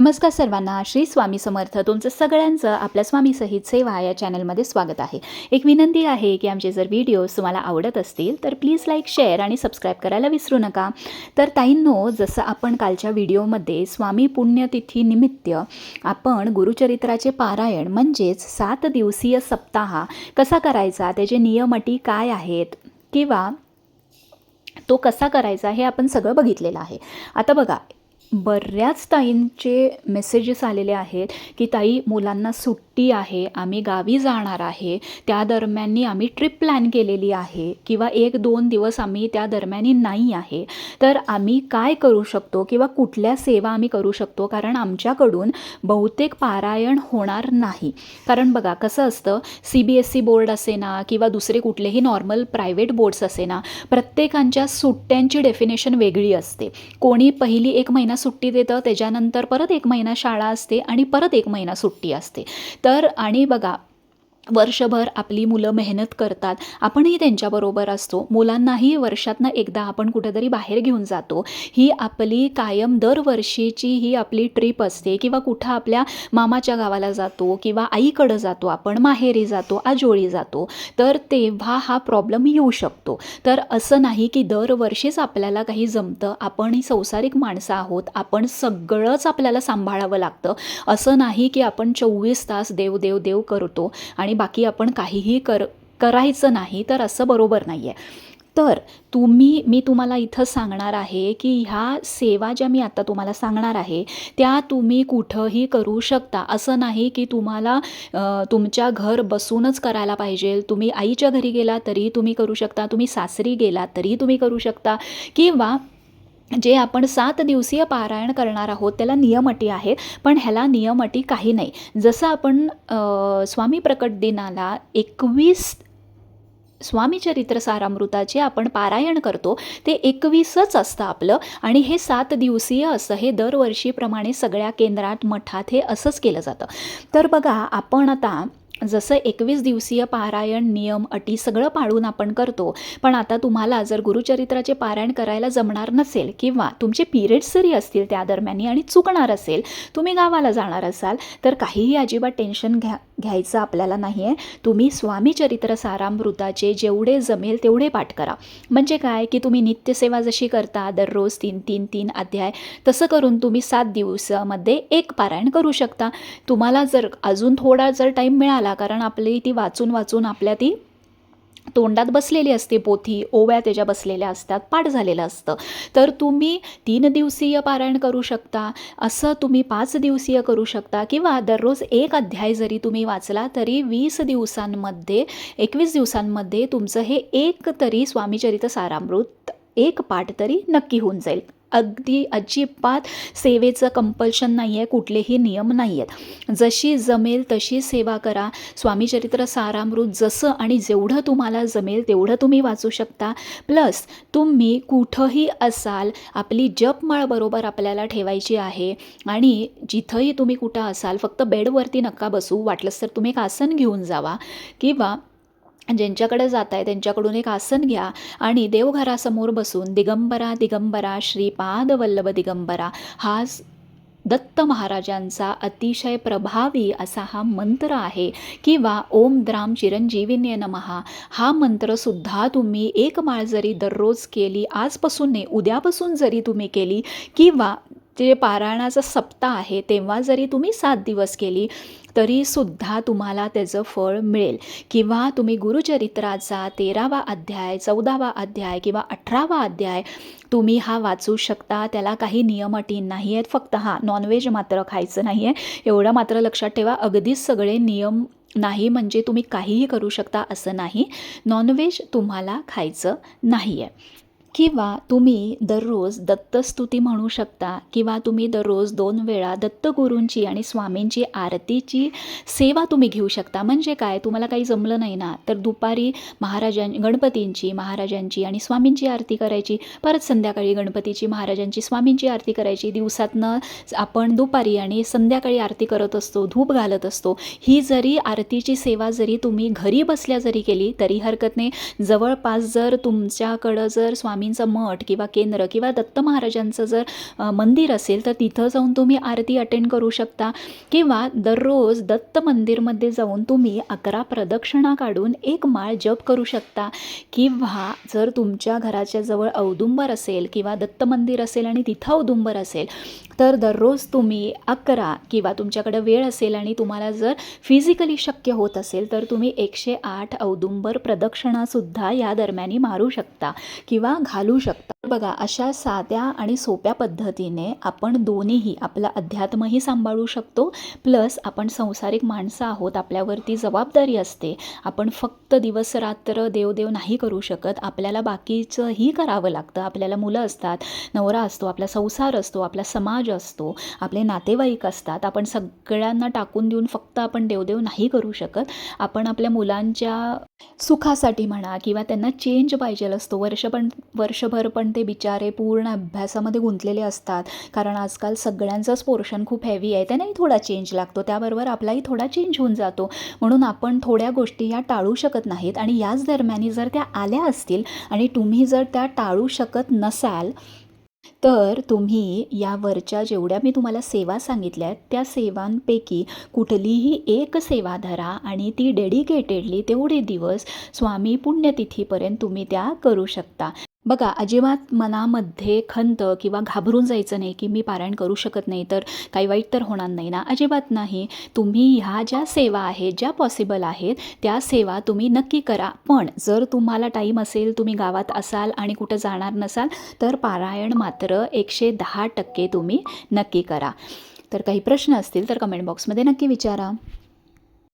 नमस्कार सर्वांना. श्री स्वामी समर्थ. तुमचं सगळ्यांचं आपल्या स्वामी सहित सेवा या चॅनलमध्ये स्वागत आहे. एक विनंती आहे की आमचे जर व्हिडिओज तुम्हाला आवडत असतील तर प्लीज लाईक शेअर आणि सबस्क्राईब करायला विसरू नका. तर ताईंनो जसं आपण कालच्या व्हिडिओमध्ये स्वामी पुण्यतिथी निमित्त आपण गुरुचरित्राचे पारायण म्हणजेच सात दिवसीय सप्ताह कसा करायचा? त्याचे नियम अटी काय आहेत? किंवा तो कसा करायचा? हे आपण सगळं बघितलेलं आहे. आता बघा बऱ्याच ताईंचे मेसेजेस आलेले आहेत की ताई मुलांना सुट्टी आहे आम्ही गावी जाणार आहे. त्या दरम्याननी आम्ही ट्रिप प्लॅन केलेली आहे किंवा एक दोन दिवस आम्ही त्या दरम्यानी नाही आहे. तर आम्ही काय करू शकतो किंवा कुठल्या सेवा आम्ही करू शकतो? कारण आमच्याकडून बहुतेक पारायण होणार नाही. कारण बघा कसं असतं C B S C board असे ना किंवा दुसरे कुठलेही नॉर्मल प्रायव्हेट बोर्ड्स असे ना प्रत्येकांच्या सुट्ट्यांची डेफिनेशन वेगळी असते. कोणी पहिली एक महिना सुट्टी देतं त्याच्यानंतर परत एक महिना शाळा असते आणि परत एक महिना सुट्टी असते. तर आणि बघा वर्षभर आपली मुलं मेहनत करतात आपणही त्यांच्याबरोबर असतो. मुलांनाही वर्षातनं एकदा आपण कुठेतरी बाहेर घेऊन जातो. ही आपली कायम दरवर्षीची ही आपली ट्रीप असते किंवा कुठं आपल्या मामाच्या गावाला जातो किंवा आईकडं जातो आपण माहेरी जातो आजोळी जातो तर तेव्हा हा प्रॉब्लेम येऊ शकतो. तर असं नाही की दरवर्षीच आपल्याला काही जमतं. आपण ही संसारिक माणसं आहोत. आपण सगळंच आपल्याला सांभाळावं लागतं. असं नाही की आपण चोवीस तास देव देव देव करतो आणि बाकी आपण काहीही कर करायचं नाही तर असं बरोबर नाही आहे तर तुम्ही मी तुम्हाला इथं सांगणार आहे की ह्या सेवा ज्या मी आता तुम्हाला सांगणार आहे त्या तुम्ही कुठंही करू शकता. असं नाही की तुम्हाला तुमच्या घर बसूनच करायला पाहिजे. तुम्ही आईच्या घरी गेला तरी तुम्ही करू शकता. तुम्ही सासरी गेला तरी तुम्ही करू शकता. किंवा जे आपण सात दिवसीय पारायण करणार आहोत त्याला नियम अटी आहेत पण ह्याला नियम अटी काही नाही. जसं आपण स्वामी प्रकट दिनाला एकवीस स्वामी चरित्र सारामृताचे आपण पारायण करतो ते एकवीसच असतं आपलं. आणि हे सात दिवसीय असं हे दरवर्षीप्रमाणे सगळ्या केंद्रात मठात हे असंच केलं जातं. तर बघा आपण आता जसं एकवीस दिवसीय पारायण नियम अटी सगळं पाळून आपण करतो. पण आता तुम्हाला जर गुरुचरित्राचे पारायण करायला जमणार नसेल किंवा तुमचे पिरियड्स जरी असतील त्या दरम्यानी आणि चुकणार असेल तुम्ही गावाला जाणार असाल तर काहीही अजिबात टेन्शन घ्या घ्यायचं आपल्याला नाही आहे तुम्ही स्वामी चरित्र सारामृताचे जेवढे जमेल तेवढे पाठ करा. म्हणजे काय? की तुम्ही नित्यसेवा जशी करता दररोज तीन तीन तीन अध्याय तसं करून तुम्ही सात दिवसामध्ये एक पारायण करू शकता. तुम्हाला जर अजून थोडा जर टाईम मिळाला कारण आपली ती वाचून वाचून आपल्या ती तोंडात बसलेली असते पोथी ओव्या त्याच्या बसलेल्या असतात पाठ झालेलं असतं. तर तुम्ही तीन दिवसीय पारायण करू शकता असं तुम्ही पाच दिवसीय करू शकता किंवा दररोज एक अध्याय जरी तुम्ही वाचला तरी वीस दिवसांमध्ये एकवीस दिवसांमध्ये तुमचं हे एक तरी स्वामीचरित सारामृत एक पाठ तरी नक्की होऊन जाईल. अगदी अजिबात सेवेचं कंपल्शन नाही आहे कुठलेही नियम नाही आहेत जशी जमेल तशी सेवा करा. स्वामीचरित्र सारामृत जसं आणि जेवढं तुम्हाला जमेल तेवढं तुम्ही वाचू शकता. प्लस तुम्ही कुठंही असाल आपली जपमाळ बरोबर आपल्याला ठेवायची आहे आणि जिथंही तुम्ही कुठं असाल फक्त बेडवरती नका बसू. वाटलंच तर तुम्ही एक आसन घेऊन जावा किंवा ज्यांच्याकडे जात आहे त्यांच्याकडून एक आसन घ्या आणि देवघरासमोर बसून दिगंबरा दिगंबरा श्रीपाद वल्लभ दिगंबरा हा दत्त महाराजांचा अतिशय प्रभावी असा हा मंत्र आहे. किंवा ओम द्राम चिरंजीविन्य नमहा. हा मंत्रसुद्धा तुम्ही एक माळ जरी दररोज केली आजपासून नाही उद्यापासून जरी तुम्ही केली किंवा जे पारायणाचा सप्ताह आहे तेव्हा जरी तुम्ही सात दिवस केली तरीसुद्धा तुम्हाला त्याचं फळ मिळेल. किंवा तुम्ही गुरुचरित्राचा तेरावा अध्याय चौदावा अध्याय किंवा अठरावा अध्याय तुम्ही हा वाचू शकता. त्याला काही नियम अटी नाही आहेत. फक्त हां नॉनव्हेज मात्र खायचं नाही आहे. एवढं मात्र लक्षात ठेवा अगदीच सगळे नियम नाही म्हणजे तुम्ही काहीही करू शकता असं नाही. नॉनव्हेज तुम्हाला खायचं नाही आहे किंवा तुम्ही दररोज दत्तस्तुती म्हणू शकता किंवा तुम्ही दररोज दोन वेळा दत्तगुरूंची आणि स्वामींची आरतीची सेवा तुम्ही घेऊ शकता. म्हणजे काय? तुम्हाला काही जमलं नाही ना? तर दुपारी महाराजां गणपतींची महाराजांची आणि स्वामींची आरती करायची. परत संध्याकाळी गणपतीची महाराजांची स्वामींची आरती करायची. दिवसातनं आपण दुपारी आणि संध्याकाळी आरती करत असतो धूप घालत असतो. ही जरी आरतीची सेवा जरी तुम्ही घरी बसल्या जरी केली तरी हरकत नाही. जवळपास जर तुमच्याकडं जर स्वामी स्वामींचं मठ किंवा केंद्र किंवा दत्त महाराजांचं जर मंदिर असेल तर तिथं जाऊन तुम्ही आरती अटेंड करू शकता. किंवा दररोज दत्त मंदिरमध्ये जाऊन तुम्ही अकरा प्रदक्षिणा काढून एक माळ जप करू शकता. किंवा जर तुमच्या घराच्या जवळ औदुंबर असेल किंवा दत्त मंदिर असेल आणि तिथं औदुंबर असेल तर दररोज तुम्ही अकरा किंवा तुमच्याकडं वेळ असेल आणि तुम्हाला जर फिजिकली शक्य होत असेल तर तुम्ही एकशे आठ औदुंबर प्रदक्षिणासुद्धा या दरम्यानी मारू शकता किंवा घालू शकता. बघा अशा साध्या आणि सोप्या पद्धतीने आपण दोन्हीही आपलं अध्यात्मही सांभाळू शकतो प्लस आपण संसारिक माणसं आहोत आपल्यावरती जबाबदारी असते आपण फक्त दिवस रात्र देवदेव नाही करू शकत आपल्याला बाकीचंही करावं लागतं आपल्याला मुलं असतात नवरा असतो आपला संसार असतो आपला समाज असतो आपले नातेवाईक असतात आपण सगळ्यांना टाकून देऊन फक्त आपण देवदेव नाही करू शकत. आपण आपल्या मुलांच्या सुखासाठी म्हणा किंवा त्यांना चेंज पाहिजे असतो. वर्ष पण वर्षभर पण ते बिचारे पूर्ण अभ्यासामध्ये गुंतलेले असतात. कारण आजकाल सगळ्यांचंच पोर्शन खूप हेवी आहे. त्यांनाही थोडा चेंज लागतो. त्याबरोबर आपलाही थोडा चेंज होऊन जातो. म्हणून आपण थोड्या गोष्टी ह्या टाळू शकत नाहीत. आणि याच दरम्यान जर त्या आल्या असतील आणि तुम्ही जर त्या टाळू शकत नसाल तर तुम्ही या वरच्या जेवढ्या मी तुम्हाला सेवा सांगितल्या आहेत त्या सेवांपैकी कुठलीही एक सेवा धरा आणि ती डेडिकेटेडली तेवढे दिवस स्वामी पुण्यतिथीपर्यंत तुम्ही त्या करू शकता. बघा अजिबात मनामध्ये खंत किंवा घाबरून जायचं नाही की मी पारायण करू शकत नाही तर काही वाईट तर होणार नाही ना? अजिबात नाही. तुम्ही ह्या ज्या सेवा आहेत ज्या पॉसिबल आहेत त्या सेवा तुम्ही नक्की करा. पण जर तुम्हाला टाईम असेल तुम्ही गावात असाल आणि कुठं जाणार नसाल तर पारायण मात्र एकशे दहा टक्के तुम्ही नक्की करा. तर काही प्रश्न असतील तर कमेंट बॉक्समध्ये नक्की विचारा.